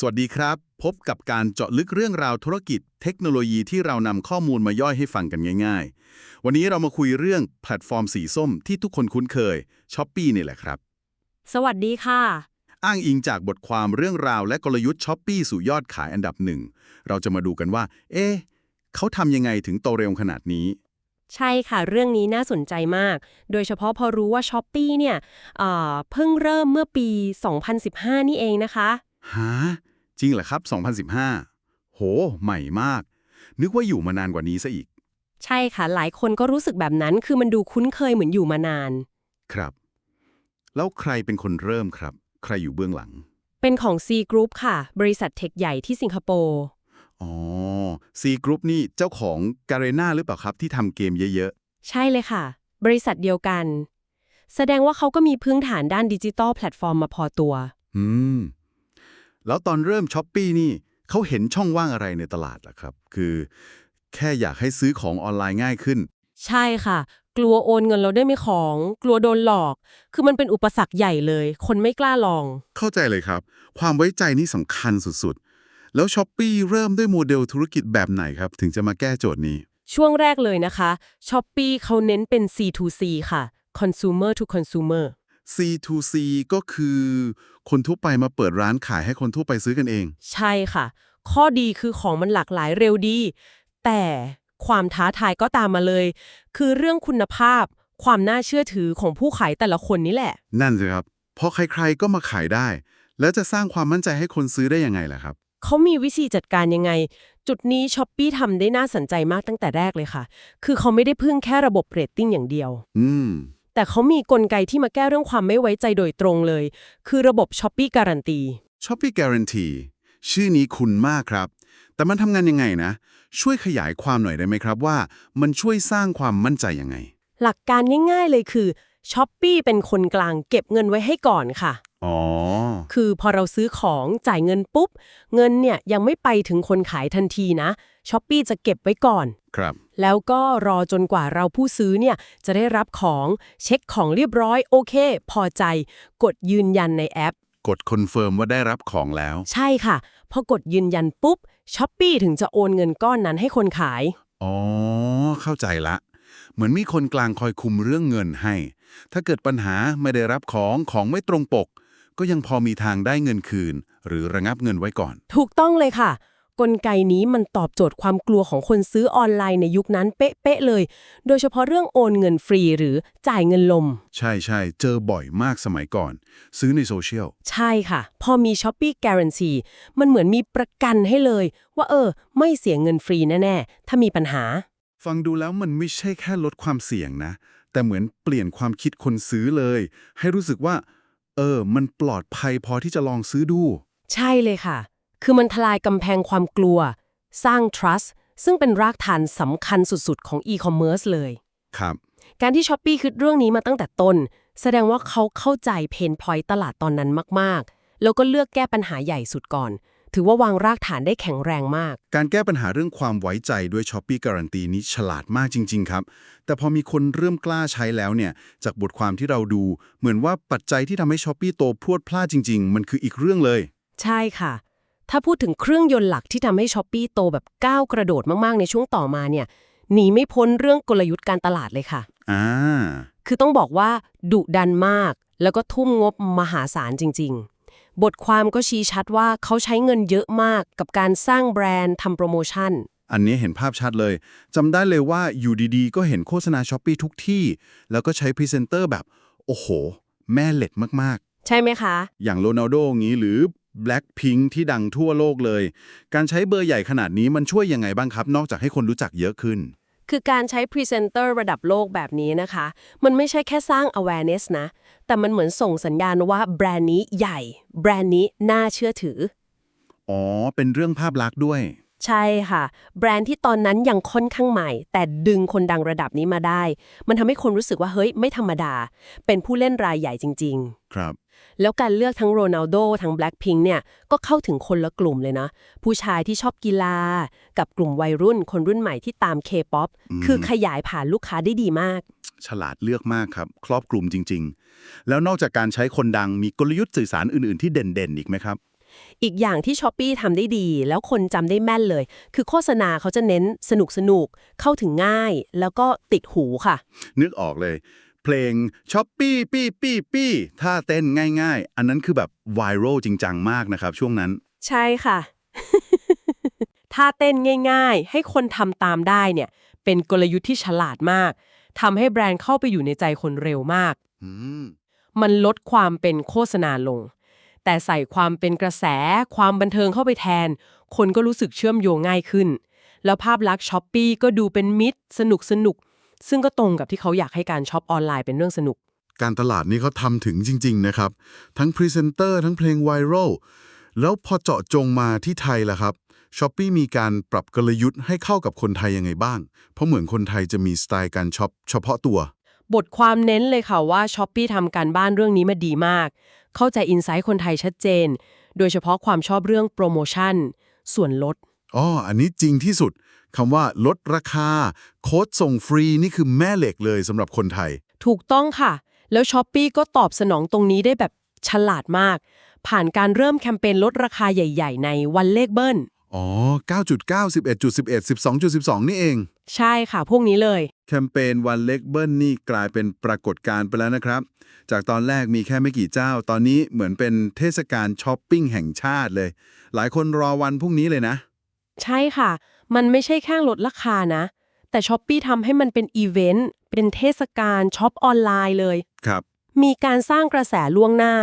สวัสดีครับ พบกับการเจาะลึกเรื่องราวธุรกิจ เทคโนโลยีที่เรานำข้อมูลมาย่อยให้ฟังกันง่าย ๆ วันนี้เรามาคุยเรื่องแพลตฟอร์มสีส้มที่ทุกคนคุ้นเคย s h อ p e e นี่แหละครับ สวัสดีค่ะ อ้างอิงจากบทความเรื่องราวและกลยุทธ์ s h อ p e e สู่ยอดขายอันดับหนึ่ง เราจะมาดูกันว่า เอ๊ะเขาทำยังไงถึงโตเร็วขนาดนี้ ใช่ค่ะ เรื่องนี้น่าสนใจมาก โดยเฉพาะพอรู้ว่า s h อ p e e เนี่ยเอ่อเพิ่งเริ่มเมื่อปี 2015 นี่เองนะคะ ฮะ จริงเหรอครับ 2015 โห ใหม่มาก นึกว่าอยู่มานานกว่านี้ซะอีก ใช่ค่ะ หลายคนก็รู้สึกแบบนั้น คือมันดูคุ้นเคยเหมือนอยู่มานาน ครับ แล้วใครเป็นคนเริ่มครับ ใครอยู่เบื้องหลัง เป็นของ C Group ค่ะ บริษัทเทคใหญ่ที่สิงคโปร์ อ๋อ C Group นี่เจ้าของ g a r e n a หรือเปล่าครับ ที่ทำเกมเยอะใช่เลยค่ะ บริษัทเดียวกัน แสดงว่าเขาก็มีพื้นฐานด้านดิจิตอลแพลตฟอร์มมาพอตัวๆอืม แล้วตอนเริ่มช้อปปีนี่เขาเห็นช่องว่างอะไรในตลาดล่ะครับ คือแค่อยากให้ซื้อของออนไลน์ง่ายขึ้น ใช่ค่ะ กลัวโอนเงินเราได้ไม่ของ กลัวโดนหลอก คือมันเป็นอุปสรรคใหญ่เลย คนไม่กล้าลอง เข้าใจเลยครับ ความไว้ใจนี่สำคัญสุดๆ แล้วช้อปปีเริ่มด้วยโมเดลธุรกิจแบบไหนครับ ถึงจะมาแก้โจทย์นี้ ช่วงแรกเลยนะคะ s h อ p e e เขาเน้นเป็น C2C ค่ะ consumer to consumer C2C ก็คือคนทั่วไปมาเปิดร้านขายให้คนทั่วไปซื้อกันเอง ใช่ค่ะ ข้อดีคือของมันหลากหลายเร็วดี แต่ความท้าทายก็ตามมาเลย คือเรื่องคุณภาพ ความน่าเชื่อถือของผู้ขายแต่ละคนนี่แหละ นั่นสิครับ เพราะใครๆก็มาขายได้ แล้วจะสร้างความมั่นใจให้คนซื้อได้ยังไงล่ะครับ เขามีวิธีจัดการยังไง จุดนี้ s h อ p e e ทำได้น่าสนใจมากตั้งแต่แรกเลยค่ะ คือเขาไม่ได้พึ่งแค่ระบบเรตติ้งอย่างเดียว อืม แต่เขามีกลไกที่มาแก้เรื่องความไม่ไว้ใจโดยตรงเลย คือระบบ s h อ p e e การันตี Shopee Guarantee ชื่อนี้คุ้นมากครับ แต่มันทำงานยังไงนะ ช่วยขยายความหน่อยได้ไหมครับว่า มันช่วยสร้างความมั่นใจยังไง หลักการง่ายๆเลยคือ s h อ p e e เป็นคนกลางเก็บเงินไว้ให้ก่อนค่ะ อ๋อ คือพอเราซื้อของจ่ายเงินปุ๊บ เงินเนี่ยยังไม่ไปถึงคนขายทันทีนะช้อปปีจะเก็บไว้ก่อน ครับ แล้วก็รอจนกว่าเราผู้ซื้อเนี่ยจะได้รับของเช็คของเรียบร้อยโอเค พอใจ กดยืนยันในแอป กดคอนเฟิร์มว่าได้รับของแล้ว ใช่ค่ะ พอกดยืนยันปุ๊บช้อปปีถึงจะโอนเงินก้อนนั้นให้คนขาย อ๋อ เข้าใจละ เหมือนมีคนกลางคอยคุมเรื่องเงินให้ ถ้าเกิดปัญหาไม่ได้รับของของไม่ตรงปก ก็ยังพอมีทางได้เงินคืน หรือระงับเงินไว้ก่อน ถูกต้องเลยค่ะ กลไกนี้มันตอบโจทย์ความกลัวของคนซื้อออนไลน์ในยุคนั้นเป๊ะๆเลย โดยเฉพาะเรื่องโอนเงินฟรีหรือจ่ายเงินลม ใช่ใช่เจอบ่อยมากสมัยก่อน ซื้อในโซเชียล ใช่ค่ะ พอมี Shopee Guarantee มันเหมือนมีประกันให้เลย ว่าเออ ไม่เสียเงินฟรีแน่ๆถ้ามีปัญหา ฟังดูแล้วมันไม่ใช่แค่ลดความเสี่ยงนะ แต่เหมือนเปลี่ยนความคิดคนซื้อเลย ให้รู้สึกว่า เออ มันปลอดภัยพอที่จะลองซื้อดู ใช่เลยค่ะ คือมันทลายกำแพงความกลัว สร้าง trust ซึ่งเป็นรากฐานสำคัญสุดๆ ของ e-commerce เลย ครับ การที่ Shopee คิดเรื่องนี้มาตั้งแต่ต้น แสดงว่าเขาเข้าใจเพนพอยต์ตลาดตอนนั้นมากๆ แล้วก็เลือกแก้ปัญหาใหญ่สุดก่อน ถือว่าวางรากฐานได้แข็งแรงมาก การแก้ปัญหาเรื่องความไว้ใจด้วย Shopee Guarantee นี้ฉลาดมากจริง ๆ ครับ แต่พอมีคนเริ่มกล้าใช้แล้วเนี่ย จากบทความที่เราดู เหมือนว่าปัจจัยที่ทำให้ Shopee โตพรวดพลาดจริง ๆ มันคืออีกเรื่องเลย ใช่ค่ะ ถ้าพูดถึงเครื่องยนต์หลักที่ทำให้ช้อปปีโตแบบก้าวกระโดดมากๆในช่วงต่อมาเนี่ยหนีไม่พ้นเรื่องกลยุทธ์การตลาดเลยค่ะอ่าคือต้องบอกว่าดุดันมาก แล้วก็ทุ่มงบมหาศาลจริง ๆ บทความก็ชี้ชัดว่าเขาใช้เงินเยอะมากกับการสร้างแบรนด์ทำโปรโมชั่น อันนี้เห็นภาพชัดเลย จำได้เลยว่าอยู่ดีๆ ก็เห็นโฆษณา Shopee ทุกที่ แล้วก็ใช้พรีเซนเตอร์แบบ โอ้โห แม่เหล็ดมากใช่ไหมคะๆอย่างโรนัลโดงี้หรือ Blackpink ที่ดังทั่วโลกเลย การใช้เบอร์ใหญ่ขนาดนี้มันช่วยยังไงบ้างครับ นอกจากให้คนรู้จักเยอะขึ้น คือการใช้พรีเซนเตอร์ระดับโลกแบบนี้นะคะ มันไม่ใช่แค่สร้าง awareness นะ แต่มันเหมือนส่งสัญญาณว่าแบรนด์นี้ใหญ่ แบรนด์นี้น่าเชื่อถือ อ๋อ เป็นเรื่องภาพลักษณ์ด้วย ใช่ค่ะ แบรนด์ที่ตอนนั้นยังค่อนข้างใหม่ แต่ดึงคนดังระดับนี้มาได้ มันทำให้คนรู้สึกว่าเฮ้ยไม่ธรรมดา เป็นผู้เล่นรายใหญ่จริงครับๆ แล้วการเลือกทั้งโรนัลโดทั้ง Blackpink เนี่ยก็เข้าถึงคนละกลุ่มเลยนะ ผู้ชายที่ชอบกีฬา กับกลุ่มวัยรุ่นคนรุ่นใหม่ที่ตาม K-POP คือขยายผ่านลูกค้าได้ดีมาก ฉลาดเลือกมากครับ ครอบคลุมจริง ๆ แล้วนอกจากการใช้คนดังมีกลยุทธ์สื่อสารอื่น ๆ ที่เด่นๆ อีกไหมครับ อีกอย่างที่ช้อปปีทำได้ดี แล้วคนจำได้แม่นเลย คือโฆษณาเขาจะเน้นสนุกสนุกๆเข้าถึงง่าย แล้วก็ติดหูค่ะ นึกออกเลย เพลงช้อปปี้ปี้ปี้ปี้ท่าเต้นง่ายๆ อันนั้นคือแบบไวรัลจริงจังมากนะครับ ช่วงนั้น ใช่ค่ะถ้าเต้นง่าย ๆ ให้คนทำตามได้เนี่ย เป็นกลยุทธ์ที่ฉลาดมากทำให้แบรนด์เข้าไปอยู่ในใจคนเร็วมากอืมมันลดความเป็นโฆษณาลง แต่ใส่ความเป็นกระแส ความบันเทิงเข้าไปแทน คนก็รู้สึกเชื่อมโยงง่ายขึ้น แล้วภาพลักษณ์ช้อปปีก็ดูเป็นมิตร สนุกสนุก ซึ่งก็ตรงกับที่เขาอยากให้การช็อปออนไลน์เป็นเรื่องสนุก การตลาดนี้เขาทำถึงจริง ๆ นะครับ ทั้งพรีเซนเตอร์ทั้งเพลงไวรัลแล้วพอเจาะจงมาที่ไทยล่ะครับช้อปปีมีการปรับกลยุทธ์ให้เข้ากับคนไทยยังไงบ้าง เพราะเหมือนคนไทยจะมีสไตล์การช็อปเฉพาะตัว บทความเน้นเลยค่ะว่าช้อปปีทำการบ้านเรื่องนี้มาดีมาก เข้าใจอินไซต์คนไทยชัดเจน โดยเฉพาะความชอบเรื่องโปรโมชั่น ส่วนลด อ๋ออันนี้จริงที่สุดคำว่าลดราคา โค้ดส่งฟรีนี่คือแม่เหล็กเลยสำหรับคนไทย ถูกต้องค่ะ แล้วช้อปปีก็ตอบสนองตรงนี้ได้แบบฉลาดมาก ผ่านการเริ่มแคมเปญลดราคาใหญ่ ๆ ในวันเลขเบิ้ลอ๋อ 9.9 11.11 12.12 นี่เอง ใช่ค่ะ พวกนี้เลย แคมเปญวันเล็กเบิ้ลนี่กลายเป็นปรากฏการณ์ไปแล้วนะครับ จากตอนแรกมีแค่ไม่กี่เจ้า ตอนนี้เหมือนเป็นเทศกาลช้อปปิ้งแห่งชาติเลย หลายคนรอวันพรุ่งนี้เลยนะ ใช่ค่ะ มันไม่ใช่แค่ลดราคานะ แต่ช้อปปีทำให้มันเป็นอีเวนต์ เป็นเทศกาลช็อปออนไลน์เลย ครับ มีการสร้างกระแสล่วงหน้า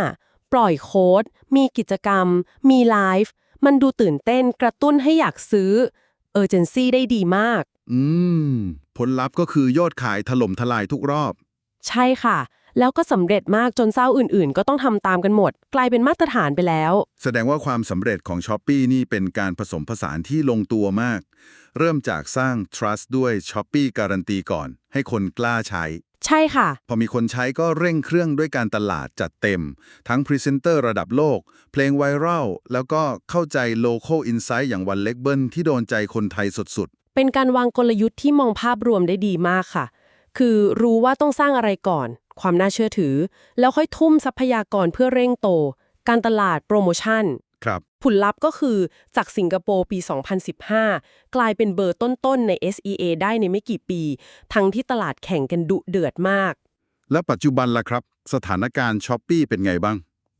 ปล่อยโค้ด มีกิจกรรม มีไลฟ์ มันดูตื่นเต้นกระตุ้นให้อยากซื้อ เออเจนซี่ได้ดีมาก อืม ผลลัพธ์ก็คือยอดขายถล่มทลายทุกรอบ ใช่ค่ะ แล้วก็สำเร็จมากจนเจ้าอื่นๆ ก็ต้องทำตามกันหมด กลายเป็นมาตรฐานไปแล้ว แสดงว่าความสำเร็จของ s h อ p e e นี่เป็นการผสมผสานที่ลงตัวมาก เริ่มจากสร้าง trust ด้วย s h อ p e e การันตีก่อน ให้คนกล้าใช้ ใช่ค่ะ พอมีคนใช้ก็เร่งเครื่องด้วยการตลาดจัดเต็ม ทั้งพรีเซนเตอร์ระดับโลก เพลงไวรัลแล้วก็เข้าใจ local insight อย่างวันเล็กเบิ้ลที่โดนใจคนไทยสุดเป็นการวางกลยุทธ์ที่มองภาพรวมได้ดีมากค่ะ คือรู้ว่าต้องสร้างอะไรก่อน ความน่าเชื่อถือ แล้วค่อยทุ่มทรัพยากรเพื่อเร่งโต การตลาดโปรโมชั่นๆครับ ผลลัพธ์ก็คือจากสิงคโปร์ปี 2015 กลายเป็นเบอร์ต้นๆใน SEA ได้ในไม่กี่ปี ทั้งที่ตลาดแข่งกันดุเดือดมาก และปัจจุบันล่ะครับ สถานการณ์ช้อปปีเป็นไงบ้าง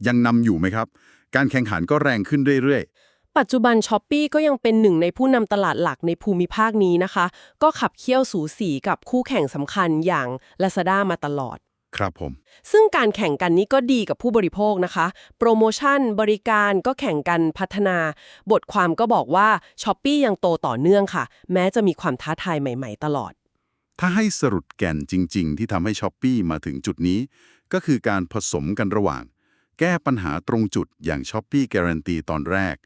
ยังนำอยู่ไหมครับ การแข่งขันก็แรงขึ้นเรื่อย ปัจจุบันช้อปปีก็ยังเป็นหนึ่งในผู้นำตลาดหลักในภูมิภาคนี้นะคะ ก็ขับเคี่ยวสูสีกับคู่แข่งสำคัญอย่าง Lazada มาตลอดๆครับผม ซึ่งการแข่งกันนี้ก็ดีกับผู้บริโภคนะคะ โปรโมชั่นบริการก็แข่งกันพัฒนา บทความก็บอกว่าช้อปปียังโตต่อเนื่องค่ะ แม้จะมีความท้าทายใหม่ ๆ ตลอด ถ้าให้สรุปแก่นจริง ๆ ที่ทำให้ช้อปปีมาถึงจุดนี้ ก็คือการผสมกันระหว่าง แก้ปัญหาตรงจุดอย่างช้อปปี้การันตีตอนแรก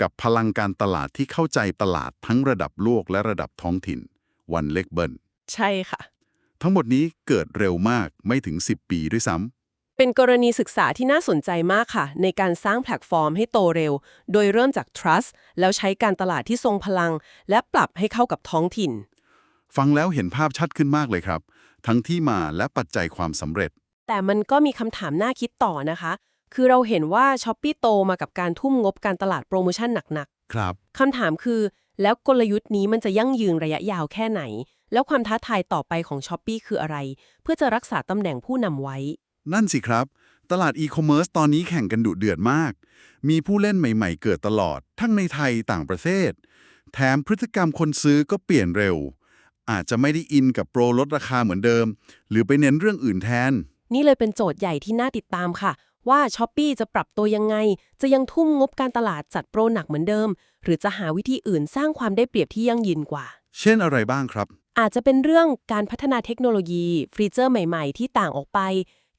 กับพลังการตลาดที่เข้าใจตลาดทั้งระดับโลกและระดับท้องถิ่น วันเล็กเบิลใช่ค่ะ ทั้งหมดนี้เกิดเร็วมากไม่ถึง 10 ปีด้วยซ้ำเป็นกรณีศึกษาที่น่าสนใจมากค่ะ ในการสร้างแพลตฟอร์มให้โตเร็ว โดยเริ่มจาก trust แล้วใช้การตลาดที่ทรงพลัง และปรับให้เข้ากับท้องถิ่น ฟังแล้วเห็นภาพชัดขึ้นมากเลยครับ ทั้งที่มาและปัจจัยความสำเร็จ แต่มันก็มีคำถามน่าคิดต่อนะคะ คือเราเห็นว่าช้อปปีโตมากับการทุ่มงบการตลาดโปรโมชั่นหนักครับๆคำถามคือ แล้วกลยุทธ์นี้มันจะยั่งยืนระยะยาวแค่ไหน แล้วความท้าทายต่อไปของช้อปปีคืออะไร เพื่อจะรักษาตำแหน่งผู้นำไว้ นั่นสิครับ ตลาดอีคอมเมิร์ซตอนนี้แข่งกันดุเดือดมาก มีผู้เล่นใหม่ๆ เกิดตลอด ทั้งในไทยต่างประเทศ แถมพฤติกรรมคนซื้อก็เปลี่ยนเร็ว อาจจะไม่ได้อินกับโปรลดราคาเหมือนเดิม หรือไปเน้นเรื่องอื่นแทน นี่เลยเป็นโจทย์ใหญ่ที่น่าติดตามค่ะ ว่าช้อปปีจะปรับตัวยังไง จะยังทุ่มงบการตลาดจัดโปรหนักเหมือนเดิม หรือจะหาวิธีอื่นสร้างความได้เปรียบที่ยั่งยืนกว่า เช่นอะไรบ้างครับ อาจจะเป็นเรื่องการพัฒนาเทคโนโลยี ฟีเจอร์ใหม่ ๆ ที่ต่างออกไป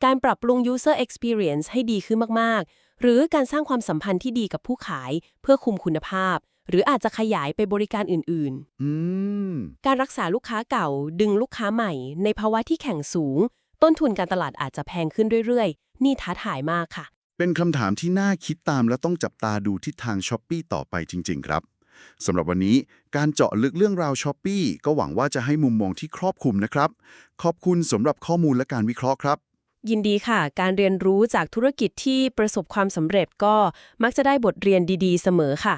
การปรับปรุง user experience ให้ดีขึ้นมาก ๆ หรือการสร้างความสัมพันธ์ที่ดีกับผู้ขายเพื่อคุมคุณภาพหรืออาจจะขยายไปบริการอื่นอืมๆการรักษาลูกค้าเก่าดึงลูกค้าใหม่ ในภาวะที่แข่งสูง ต้นทุนการตลาดอาจจะแพงขึ้นเรื่อยๆ นี่ท้าทายมากค่ะ เป็นคำถามที่น่าคิดตามและต้องจับตาดูทิศทางช้อปปีต่อไปจริง ๆ ครับสำหรับวันนี้การเจาะลึกเรื่องราวช้อปปีก็หวังว่าจะให้มุมมองที่ครอบคลุมนะครับ ขอบคุณสำหรับข้อมูลและการวิเคราะห์ครับ ยินดีค่ะ การเรียนรู้จากธุรกิจที่ประสบความสำเร็จก็มักจะได้บทเรียนดี ๆ เสมอค่ะ